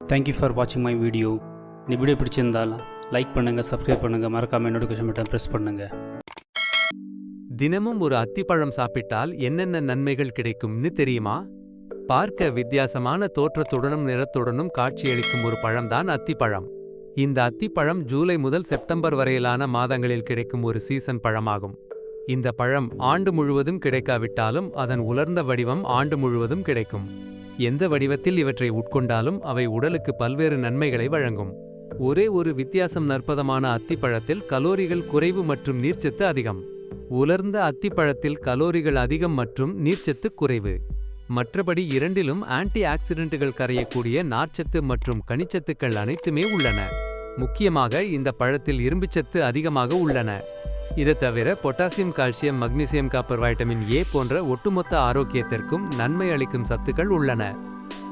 Thank you for வாட்சிங் my video இந்த video பிடிச்சிருந்தால் லைக் பண்ணுங்கள் சப்ஸ்கிரைப் பண்ணுங்கள் மறக்காமல் நோட்டிஃபிகேஷன் பட்டன் ப்ரெஸ் பண்ணுங்கள் தினமும் ஒரு அத்திப்பழம் சாப்பிட்டால் என்னென்ன நன்மைகள் கிடைக்கும்னு தெரியுமா? பார்க்க வித்தியாசமான தோற்றத்துடனும் நிறத்துடனும் காட்சியளிக்கும் ஒரு பழம்தான் அத்திப்பழம். இந்த அத்திப்பழம் ஜூலை முதல் செப்டம்பர் வரையிலான மாதங்களில் கிடைக்கும் ஒரு சீசன் பழமாகும். இந்த பழம் ஆண்டு முழுவதும் கிடைக்காவிட்டாலும் அதன் உலர்ந்த வடிவம் ஆண்டு முழுவதும் கிடைக்கும். எந்த வடிவத்தில் இவற்றை உட்கொண்டாலும் அவை உடலுக்கு பல்வேறு நன்மைகளை வழங்கும். ஒரே ஒரு வித்தியாசம் நற்பதமான அத்திப்பழத்தில் கலோரிகள் குறைவு மற்றும் நீர்ச்சத்து அதிகம். உலர்ந்த அத்திப்பழத்தில் கலோரிகள் அதிகம் மற்றும் நீர்ச்சத்து குறைவு. மற்றபடி இரண்டிலும் ஆன்டி ஆக்சிடென்ட்டுகள் கரையக்கூடிய நார்ச்சத்து மற்றும் கனிச்சத்துக்கள் அனைத்துமே உள்ளன. முக்கியமாக இந்த பழத்தில் இரும்புச்சத்து அதிகமாக உள்ளன. இதை தவிர potassium calcium magnesium copper vitamin A போன்ற ஒட்டுமொத்த ஆரோக்கியத்திற்கும் நன்மை அளிக்கும் சத்துக்கள் உள்ளன.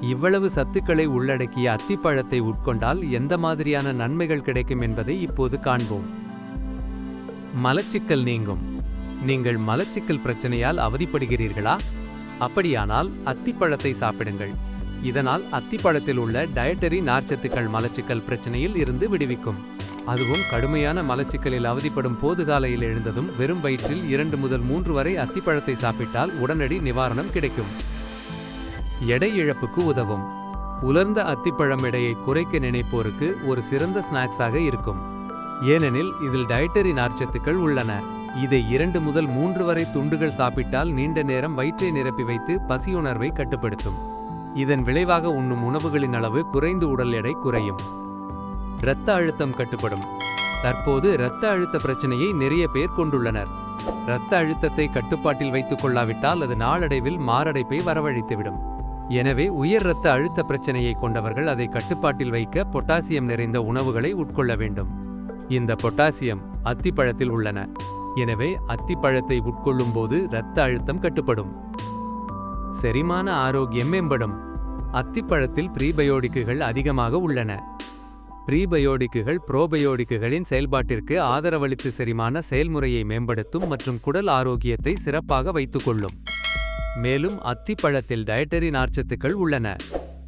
இவ்வளவு சத்துக்களை உள்ளடக்கிய அத்திப்பழத்தை உட்கொண்டால் எந்த மாதிரியான நன்மைகள் கிடைக்கும் என்பதை இப்போது காண்போம். மலச்சிக்கல் நீங்கும். நீங்கள் மலச்சிக்கல் பிரச்சனையால் அவதிப்படுகிறீர்களா? அப்படியானால் அத்திப்பழத்தை சாப்பிடுங்கள். இதனால் அத்திப்பழத்தில் உள்ள டயட்டரி நார்ச்சத்துக்கள் மலச்சிக்கல் பிரச்சனையில் இருந்து விடுவிக்கும். அதுவும் கடுமையான மலச்சிக்கலில் அவதிப்படும் போதுகாலையில் எழுந்ததும் வெறும் வயிற்றில் இரண்டு முதல் மூன்று வரை அத்திப்பழத்தை சாப்பிட்டால் உடனடி நிவாரணம் கிடைக்கும். எடை இழப்புக்கு உதவும். உலர்ந்த அத்திப்பழம் எடையை குறைக்க நினைப்போருக்கு ஒரு சிறந்த ஸ்நாக்ஸாக இருக்கும். ஏனெனில் இதில் டயட்டரி நார்ச்சத்துக்கள் உள்ளன. இதை இரண்டு முதல் மூன்று வரை துண்டுகள் சாப்பிட்டால் நீண்ட நேரம் வயிற்றை நிரப்பி வைத்து பசியுணர்வை கட்டுப்படுத்தும். இதன் விளைவாக உண்ணும் உணவுகளின் அளவு குறைந்து உடல் எடை குறையும். இரத்த அழுத்தம் கட்டுப்படும். தற்போது இரத்த அழுத்த பிரச்சனையை நிறைய பேர் கொண்டுள்ளனர். இரத்த அழுத்தத்தை கட்டுப்பாட்டில் வைத்துக் கொள்ளாவிட்டால் அது நாளடைவில் மாரடைப்பை வரவழைத்துவிடும். எனவே உயர் இரத்த அழுத்த பிரச்சனையை கொண்டவர்கள் அதை கட்டுப்பாட்டில் வைக்க பொட்டாசியம் நிறைந்த உணவுகளை உட்கொள்ள வேண்டும். இந்த பொட்டாசியம் அத்திப்பழத்தில் உள்ளன. எனவே அத்திப்பழத்தை உட்கொள்ளும் போது இரத்த அழுத்தம் கட்டுப்படும். செரிமான ஆரோக்கியம் மேம்படும். அத்திப்பழத்தில் ப்ரீபயோடிக்குகள் அதிகமாக உள்ளன. ப்ரீபயோடிக்குகள் புரோபயோடிக்குகளின் செயல்பாட்டிற்கு ஆதரவளித்து செரிமான செயல்முறையை மேம்படுத்தும் மற்றும் குடல் ஆரோக்கியத்தை சிறப்பாக வைத்துக்கொள்ளும். மேலும் அத்திப்பழத்தில் டயட்டரி நார்ச்சத்துக்கள் உள்ளன.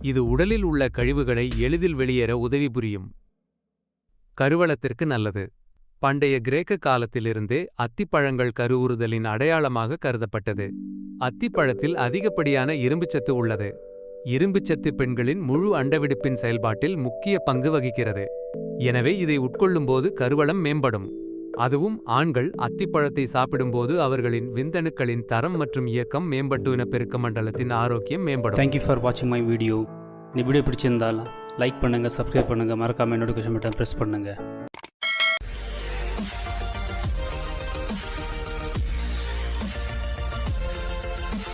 இது உடலில் உள்ள கழிவுகளை எளிதில் வெளியேற உதவி புரியும். கருவளத்திற்கு நல்லது. பண்டைய கிரேக்க காலத்திலிருந்தே அத்திப்பழங்கள் கருவுறுதலின் அடையாளமாக கருதப்பட்டது. அத்திப்பழத்தில் அதிகப்படியான இரும்புச்சத்து உள்ளது. இரும்புச்சத்து பெண்களின் முழு அண்டவிடுப்பின் செயல்பாட்டில் முக்கிய பங்கு வகிக்கிறது. எனவே இதை உட்கொள்ளும்போது கருவளம் மேம்படும். அதுவும் ஆண்கள் அத்திப்பழத்தை சாப்பிடும்போது அவர்களின் விந்தணுக்களின் தரம் மற்றும் இயக்கம் மேம்பட்டு இனப்பெருக்க மண்டலத்தின் ஆரோக்கியம் மேம்படும். தேங்க்யூ ஃபார் வாட்சிங் மை வீடியோ இந்த வீடியோ பிடிச்சிருந்தால் லைக் பண்ணுங்கள் சப்ஸ்கிரைப் பண்ணுங்கள் மறக்காமல் நோட்டிஃபிகேஷன் பட்டன் ப்ரெஸ் பண்ணுங்கள்